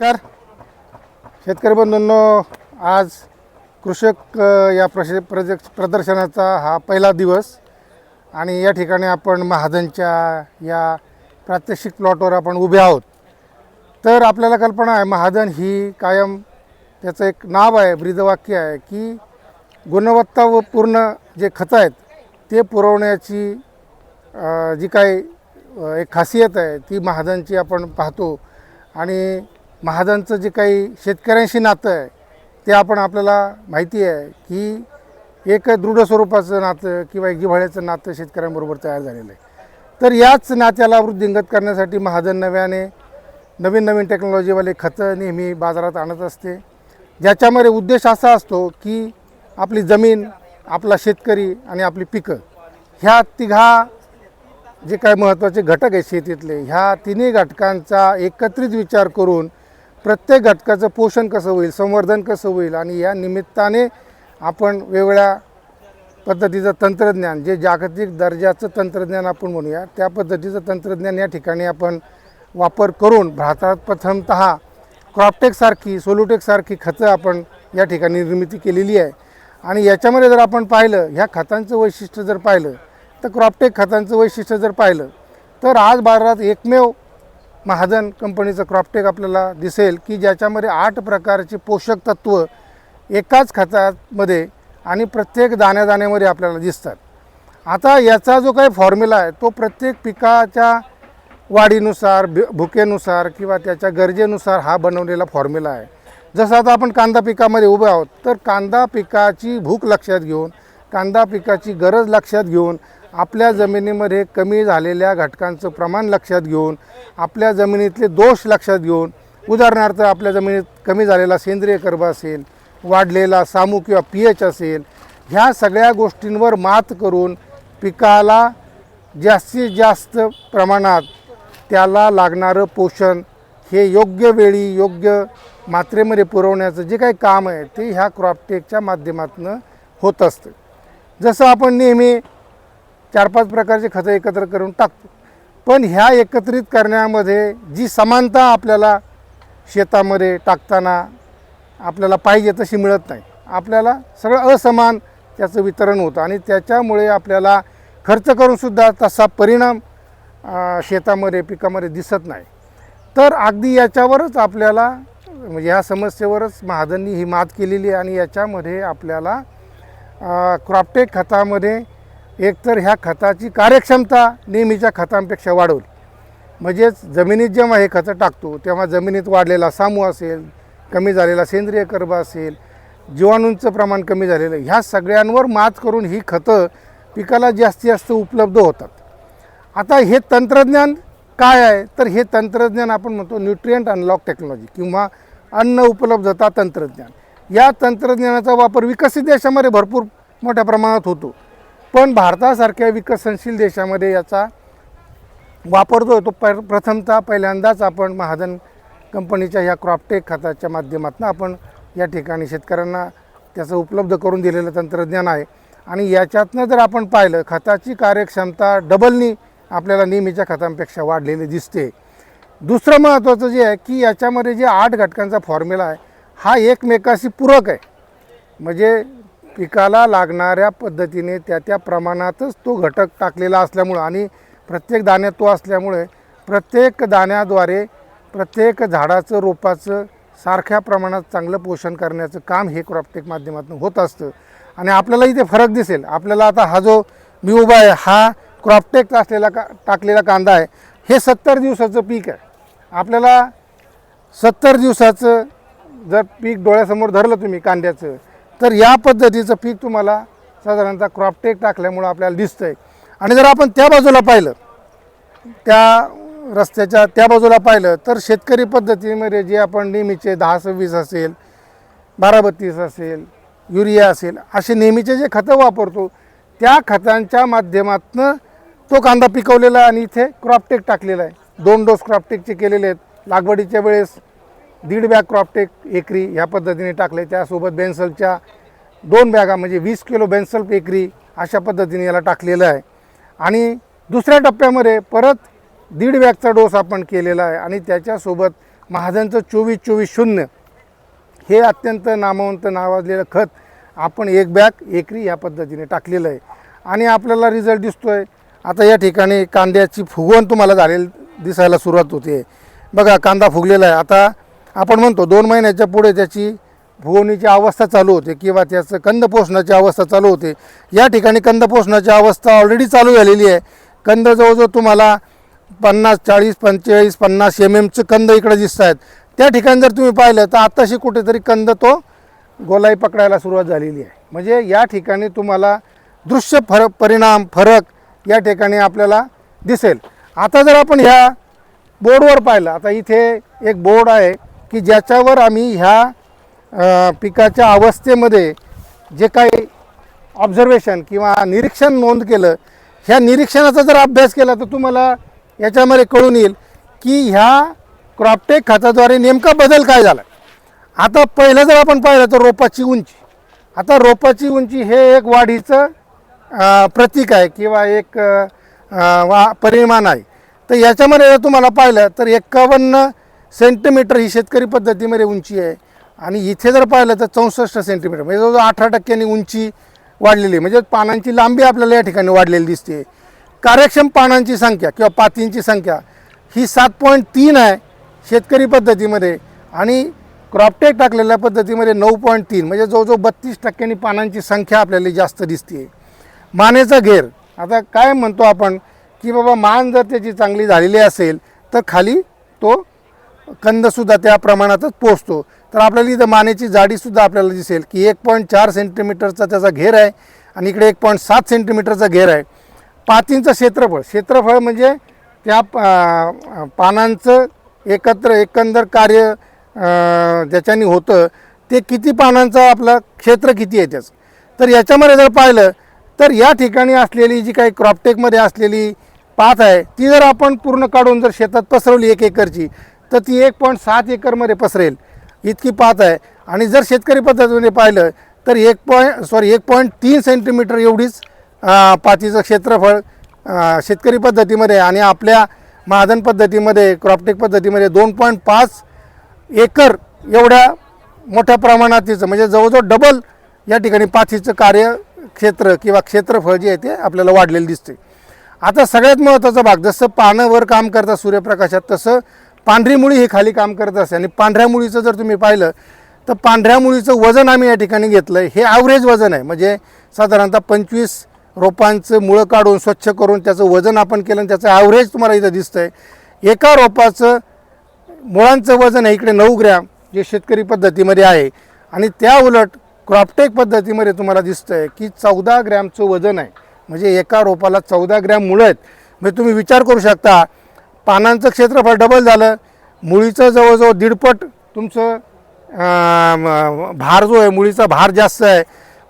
नमस्कार. शेतकरी बंधूंनो आज कृषक या प्रश प्रज प्रदर्शनाचा हा पहिला दिवस. आणि या ठिकाणी आपण महाजनच्या या प्रात्यक्षिक प्लॉटवर आपण उभे आहोत. तर आपल्याला कल्पना आहे महाजन ही कायम त्याचं एक नाव आहे ब्रीदवाक्य आहे की गुणवत्ता व पूर्ण जे खतं आहेत ते पुरवण्याची जी काही एक खासियत आहे ती महाजनची आपण पाहतो. आणि महाजनचं जे काही शेतकऱ्यांशी नातं आहे ते आपण आपल्याला माहिती आहे की एक दृढ स्वरूपाचं नातं किंवा एक जिव्हाळ्याचं नातं शेतकऱ्यांबरोबर तयार झालेलं आहे. तर याच नात्याला वृद्धिंगत करण्यासाठी महाजन नव्याने नवीन नवीन टेक्नॉलॉजीवाले खतं नेहमी बाजारात आणत असते. ज्याच्यामध्ये उद्देश असा असतो की आपली जमीन आपला शेतकरी आणि आपली पिकं ह्या तिघा जे काय महत्त्वाचे घटक आहेत शेतीतले ह्या तिन्ही घटकांचा एकत्रित विचार करून प्रत्येक घटकाचं पोषण कसं होईल संवर्धन कसं होईल आणि या निमित्ताने आपण वेगवेगळ्या पद्धतीचं तंत्रज्ञान जे जागतिक दर्जाचं तंत्रज्ञान आपण म्हणूया त्या पद्धतीचं तंत्रज्ञान या ठिकाणी आपण वापर करून भारतात प्रथमतः क्रॉपटेकसारखी सोलुटेकसारखी खतं आपण या ठिकाणी निर्मिती केलेली आहे. आणि याच्यामध्ये जर आपण पाहिलं ह्या खतांचं वैशिष्ट्य जर पाहिलं तर क्रॉपटेक खतांचं वैशिष्ट्य जर पाहिलं तर आज बाजारात एकमेव महाजन कंपनीचं क्रॉपटेक आपल्याला दिसेल की ज्याच्यामध्ये आठ प्रकारची पोषक तत्व एकाच खतामध्ये आणि प्रत्येक दाण्या दाण्यामध्ये आपल्याला दिसतात. आता याचा जो काही फॉर्म्युला आहे तो प्रत्येक पिकाच्या वाढीनुसार भुकेनुसार किंवा त्याच्या गरजेनुसार हा बनवलेला फॉर्म्युला आहे. जसं आता आपण कांदा पिकामध्ये उभे आहोत तर कांदा पिकाची भूक लक्षात घेऊन कांदा पिकाची गरज लक्षात घेऊन आपल्या जमिनीमध्ये कमी झालेल्या घटकांचं प्रमाण लक्षात घेऊन आपल्या जमिनीतले दोष लक्षात घेऊन उदाहरणार्थ आपल्या जमिनीत कमी झालेला सेंद्रिय कर्ब असेल वाढलेला सामू किंवा पी एच असेल ह्या सगळ्या गोष्टींवर मात करून पिकाला जास्तीत जास्त प्रमाणात त्याला लागणारं पोषण हे योग्य वेळी योग्य मात्रेमध्ये पुरवण्याचं जे काही काम आहे ते ह्या क्रॉपटेकच्या माध्यमातून होत असतं. जसं आपण नेहमी चार पाच प्रकारचे खतं एकत्र करून टाकतो. पण ह्या एकत्रित करण्यामध्ये जी समानता आपल्याला शेतामध्ये टाकताना आपल्याला पाहिजे तशी मिळत नाही. आपल्याला सगळं असमान त्याचं वितरण होतं आणि त्याच्यामुळे आपल्याला खर्च करूनसुद्धा तसा परिणाम शेतामध्ये पिकामध्ये दिसत नाही. तर अगदी याच्यावरच आपल्याला म्हणजे ह्या समस्येवरच महाजननी ही मात केलेली आहे आणि याच्यामध्ये आपल्याला क्रॉपटेक खतामध्ये एकतर ह्या खताची कार्यक्षमता नेहमीच्या खतांपेक्षा वाढवली. म्हणजेच जमिनीत जेव्हा हे खतं टाकतो तेव्हा जमिनीत वाढलेला सामू असेल कमी झालेला सेंद्रिय कर्ब असेल जीवाणूंचं प्रमाण कमी झालेलं ह्या सगळ्यांवर मात करून ही खतं पिकाला जास्तीत जास्त उपलब्ध होतात. आता हे तंत्रज्ञान काय आहे? तर हे तंत्रज्ञान आपण म्हणतो न्यूट्रियंट अनलॉक टेक्नॉलॉजी किंवा अन्न उपलब्धता तंत्रज्ञान. या तंत्रज्ञानाचा वापर विकसित देशामध्ये भरपूर मोठ्या प्रमाणात होतो. पण भारतासारख्या विकसनशील देशामध्ये याचा वापर जो तो प प्रथमतः पहिल्यांदाच आपण महाजन कंपनीच्या ह्या क्रॉपटेक खताच्या माध्यमातून आपण या ठिकाणी शेतकऱ्यांना त्याचं उपलब्ध करून दिलेलं तंत्रज्ञान आहे. आणि याच्यातनं जर आपण पाहिलं खताची कार्यक्षमता डबलनी आपल्याला नेहमीच्या खतांपेक्षा वाढलेली दिसते. दुसरं महत्त्वाचं जे आहे की याच्यामध्ये जे आठ घटकांचा फॉर्म्युला आहे हा एकमेकाशी पूरक आहे. म्हणजे पिकाला लागणाऱ्या पद्धतीने त्या त्या प्रमाणातच तो घटक टाकलेला असल्यामुळं आणि प्रत्येक दाण्यात तो असल्यामुळे प्रत्येक दाण्याद्वारे प्रत्येक झाडाचं रोपाचं सारख्या प्रमाणात चांगलं पोषण करण्याचं काम हे क्रॉपटेक माध्यमातून होत असतं. आणि आपल्याला इथे फरक दिसेल. आपल्याला आता हा जो मी उभा आहे हा क्रॉपटेक असलेला का टाकलेला कांदा आहे हे सत्तर दिवसाचं पीक आहे. आपल्याला सत्तर दिवसाचं जर पीक डोळ्यासमोर धरलं तुम्ही कांद्याचं तर या पद्धतीचं पीक तुम्हाला साधारणतः क्रॉपटेक टाकल्यामुळं आपल्याला दिसतं आहे आणि जर आपण त्या बाजूला पाहिलं त्या रस्त्याच्या त्या बाजूला पाहिलं तर शेतकरी पद्धतीमध्ये जे आपण नेहमीचे दहा सव्वीस असेल बारा बत्तीस असेल युरिया असेल असे नेहमीचे जे खतं वापरतो त्या खतांच्या माध्यमातून तो कांदा पिकवलेला आणि इथे क्रॉपटेक टाकलेला आहे. दोन डोस क्रॉपटेकचे केलेले आहेत. लागवडीच्या वेळेस दीड बॅग क्रॉपटेक एकरी ह्या पद्धतीने टाकले त्यासोबत बेन्सलच्या दोन बॅगा म्हणजे वीस किलो बेन्सल एकरी अशा पद्धतीने याला टाकलेलं आहे. आणि दुसऱ्या टप्प्यामध्ये परत दीड बॅगचा डोस आपण केलेला आहे. आणि त्याच्यासोबत महाजनचं चोवीस चोवीस शून्य हे अत्यंत नामवंत नावाजलेलं खत आपण एक बॅग एकरी या पद्धतीने टाकलेलं आहे. आणि आपल्याला रिझल्ट दिसतो आहे आता या ठिकाणी कांद्याची फुगवण तुम्हाला झालेली दिसायला सुरुवात होते. बघा कांदा फुगलेला आहे. आता आपण म्हणतो दोन महिन्याच्या पुढे त्याची भुवनीची अवस्था चालू होते किंवा त्याचं कंद पोषणाची अवस्था चालू होते. या ठिकाणी कंद पोषणाची अवस्था ऑलरेडी चालू झालेली आहे. कंद जवळजवळ तुम्हाला पन्नास चाळीस पंचेचाळीस पन्नास एम एमचं कंद इकडे दिसत आहेत. त्या ठिकाणी जर तुम्ही पाहिलं तर आत्ताशी कुठेतरी कंद तो गोलाई पकडायला सुरुवात झालेली आहे. म्हणजे या ठिकाणी तुम्हाला दृश्य फरक परिणाम फरक या ठिकाणी आपल्याला दिसेल. आता जर आपण ह्या बोर्डवर पाहिलं आता इथे एक बोर्ड आहे. की ज्याच्यावर आम्ही ह्या पिकाच्या अवस्थेमध्ये जे काही ऑब्झर्वेशन किंवा निरीक्षण नोंद केलं ह्या निरीक्षणाचा जर अभ्यास केला तर तुम्हाला याच्यामध्ये कळून येईल की ह्या क्रॉपटेक खताद्वारे नेमका बदल काय झाला. आता पहिलं जर आपण पाहिलं तर रोपाची उंची. आता रोपाची उंची हे एक वाढीचं प्रतीक आहे किंवा एक वा परिमाण आहे. तर याच्यामध्ये जर तुम्हाला पाहिलं तर एक्कावन्न सेंटीमीटर ही शेतकरी पद्धतीमध्ये उंची आहे. आणि इथे जर पाहिलं तर चौसष्ट सेंटीमीटर म्हणजे जवळजवळ अठरा टक्क्यांनी उंची वाढलेली आहे. म्हणजे पानांची लांबी आपल्याला या ठिकाणी वाढलेली दिसते. कार्यक्षम पानांची संख्या किंवा पातींची संख्या ही सात पॉईंट तीन आहे शेतकरी पद्धतीमध्ये. आणि क्रॉपटेक टाकलेल्या पद्धतीमध्ये नऊ पॉईंट तीन म्हणजे जवळजवळ बत्तीस टक्क्यांनी पानांची संख्या आपल्याला जास्त दिसते. मानेचा घेर आता काय म्हणतो आपण की बाबा मान जर त्याची चांगली झालेली असेल तर खाली तो कंदसुद्धा त्या प्रमाणातच पोचतो तर आपल्याला इथं मानेची जाडीसुद्धा आपल्याला दिसेल की एक पॉईंट चार सेंटीमीटरचा त्याचा घेर आहे आणि इकडे एक पॉईंट सात सेंटीमीटरचा घेर आहे. पातींचं क्षेत्रफळ क्षेत्रफळ म्हणजे त्या पानांचं एकत्र एकंदर कार्य ज्याच्यानी होतं ते किती पानांचं आपलं क्षेत्र किती आहे त्याचं? तर याच्यामध्ये जर पाहिलं तर या ठिकाणी असलेली जी काही क्रॉपटेकमध्ये असलेली पात आहे ती जर आपण पूर्ण काढून जर शेतात पसरवली एक एकरची तर ती एक पॉईंट सात एकरमध्ये पसरेल. इतकी पात आहे. आणि जर शेतकरी पद्धतीने पाहिलं तर एक पॉईंट सॉरी एक पॉईंट तीन सेंटीमीटर एवढीच पातीचं क्षेत्रफळ शेतकरी पद्धतीमध्ये आणि आपल्या महाजन पद्धतीमध्ये क्रॉपटेक पद्धतीमध्ये दोन पॉईंट पाच एकर एवढ्या मोठ्या प्रमाणात तिचं म्हणजे जवळजवळ डबल या ठिकाणी पाथीचं कार्य क्षेत्र किंवा क्षेत्रफळ जे आहे ते आपल्याला वाढलेलं दिसते आता सगळ्यात महत्त्वाचा भाग जसं पानं वर काम करतात सूर्यप्रकाशात तसं पांढरी मुळी ही खाली काम करत असते. आणि पांढऱ्या मुळीचं जर तुम्ही पाहिलं तर पांढऱ्या मुळीचं वजन आम्ही या ठिकाणी घेतलं आहे हे ॲव्हरेज वजन आहे. म्हणजे साधारणतः पंचवीस रोपांचं मुळं काढून स्वच्छ करून त्याचं वजन आपण केलं आणि त्याचं ॲव्हरेज तुम्हाला इथं दिसतं आहे एका रोपाचं मुळांचं वजन आहे इकडे नऊ ग्रॅम जे शेतकरी पद्धतीमध्ये आहे. आणि त्या उलट क्रॉपटेक पद्धतीमध्ये तुम्हाला दिसतं आहे की चौदा ग्रॅमचं वजन आहे. म्हणजे एका रोपाला चौदा ग्रॅम मुळं आहेत. म्हणजे तुम्ही विचार करू शकता पानांचं क्षेत्रफळ डबल झालं. मुळीचं जवळजवळ दीडपट तुमचं भार जो आहे मुळीचा भार जास्त आहे.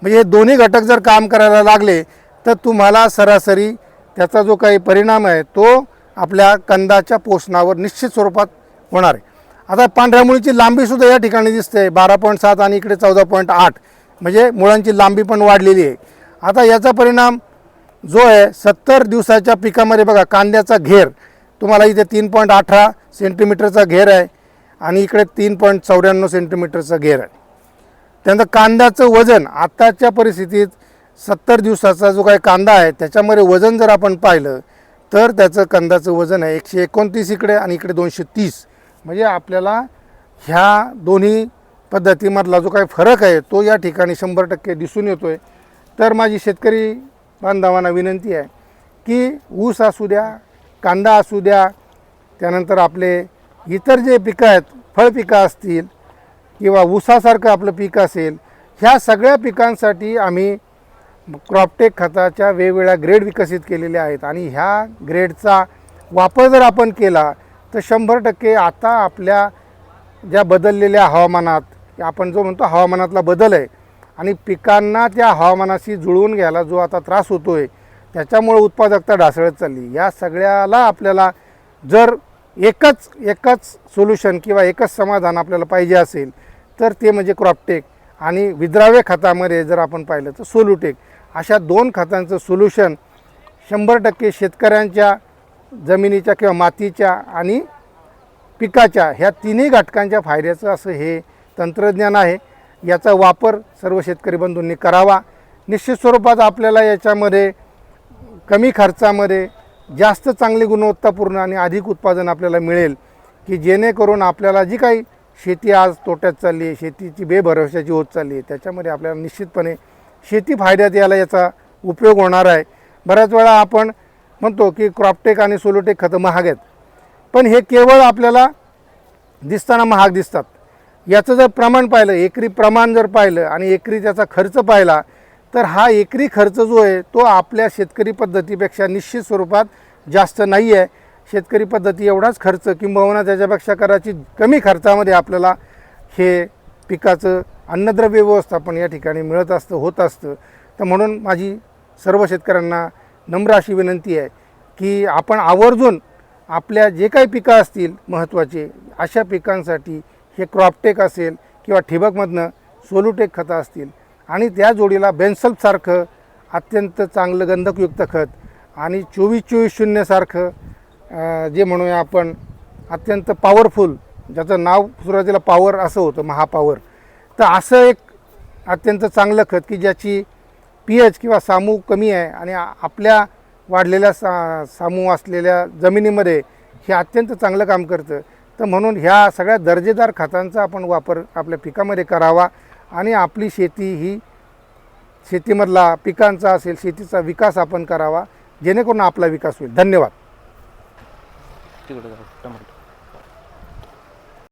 म्हणजे हे दोन्ही घटक जर काम करायला लागले तर तुम्हाला सरासरी त्याचा जो काही परिणाम आहे तो आपल्या कंदाच्या पोषणावर निश्चित स्वरूपात होणार आहे. आता पांढऱ्या मुळीची लांबीसुद्धा या ठिकाणी दिसते बारा पॉईंट सात आणि इकडे चौदा पॉईंट आठ. म्हणजे मुळांची लांबी पण वाढलेली आहे. आता याचा परिणाम जो आहे सत्तर दिवसाच्या पिकामध्ये बघा कांद्याचा घेर. तुम्हाला इथे तीन पॉईंट अठरा सेंटीमीटरचा घेर आहे आणि इकडे तीन पॉईंट चौऱ्याण्णव सेंटीमीटरचा घेर आहे. त्यानंतर कांद्याचं वजन आत्ताच्या परिस्थितीत सत्तर दिवसाचा जो काही कांदा आहे त्याच्यामध्ये वजन जर आपण पाहिलं तर त्याचं कांद्याचं वजन आहे एकशे एकोणतीस इकडे आणि इकडे दोनशे तीस. म्हणजे आपल्याला ह्या दोन्ही पद्धतीमधला जो काही फरक आहे तो या ठिकाणी शंभर टक्के दिसून येतो आहे तर माझी शेतकरी बांधवांना विनंती आहे की ऊस असू द्या कांदा असू द्या त्यानंतर आपले इतर जे पिकं आहेत फळपिकं असतील किंवा ऊसासारखं आपलं पीक असेल ह्या सगळ्या पिकांसाठी आम्ही क्रॉपटेक खताच्या वेगवेगळ्या ग्रेड विकसित केलेल्या आहेत. आणि ह्या ग्रेडचा वापर जर आपण केला तर शंभर टक्के आता आपल्या ज्या बदललेल्या हवामानात आपण जो म्हणतो हवामानातला बदल आहे आणि पिकांना त्या हवामानाशी जुळवून घ्यायला जो आता त्रास होतो आहे त्याच्यामुळे उत्पादकता ढासळत चालली. या सगळ्याला आपल्याला जर एकच एकच सोल्युशन किंवा एकच समाधान आपल्याला पाहिजे असेल तर ते म्हणजे क्रॉपटेक आणि विद्राव्य खतामध्ये जर आपण पाहिलं तर सोलुटेक अशा दोन खतांचं सोल्युशन शंभर टक्के शेतकऱ्यांच्या जमिनीच्या किंवा मातीच्या आणि पिकाच्या ह्या तिन्ही घटकांच्या फायद्याचं असं हे तंत्रज्ञान आहे. याचा वापर सर्व शेतकरी बंधूंनी करावा. निश्चित स्वरूपात आपल्याला याच्यामध्ये कमी खर्चामध्ये जास्त चांगली गुणवत्तापूर्ण आणि अधिक उत्पादन आपल्याला मिळेल की जेणेकरून आपल्याला जी काही शेती आज तोट्यात चालली आहे शेतीची बेभरवशाची होत चालली आहे त्याच्यामध्ये आपल्याला निश्चितपणे शेती फायद्यात यायला याचा उपयोग होणार आहे. बऱ्याच वेळा आपण म्हणतो की क्रॉपटेक आणि सोलोटेक खतं महाग आहेत पण हे केवळ आपल्याला दिसताना महाग दिसतात. याचं जर प्रमाण पाहिलं एकरी प्रमाण जर पाहिलं आणि एकरी त्याचा खर्च पाहिला तर हा एकरी खर्च जो आहे तो आपल्या शेतकरी पद्धतीपेक्षा निश्चित स्वरूपात जास्त नाही आहे. शेतकरी पद्धती एवढाच खर्च किंबहुना त्याच्यापेक्षा कराची कमी खर्चामध्ये आपल्याला हे पिकाचं अन्नद्रव्य व्यवस्थापन या ठिकाणी मिळत असतं होत असतं. तर म्हणून माझी सर्व शेतकऱ्यांना नम्र अशी विनंती आहे की आपण आवर्जून आपल्या जे काही पिकं असतील महत्त्वाचे अशा पिकांसाठी हे क्रॉपटेक असेल किंवा ठिबकमधनं सोलूटेक खतं असतील आणि त्या जोडीला बेन्सल्फसारखं अत्यंत चांगलं गंधकयुक्त खत आणि चोवीस चोवीस शून्यसारखं जे म्हणूया आपण अत्यंत पॉवरफुल ज्याचं नाव सुरुवातीला पॉवर असं होतं महापॉवर तर असं एक अत्यंत चांगलं खत की ज्याची पी एच किंवा सामू कमी आहे आणि आपल्या वाढलेल्या सा सामू असलेल्या जमिनीमध्ये हे अत्यंत चांगलं काम करतं. तर म्हणून ह्या सगळ्या दर्जेदार खतांचा आपण वापर आपल्या पिकामध्ये करावा. आणि आपली शेती ही शेतीमधला पिकांचा असेल शेतीचा विकास आपण करावा जेणेकरून आपला विकास होईल. धन्यवाद.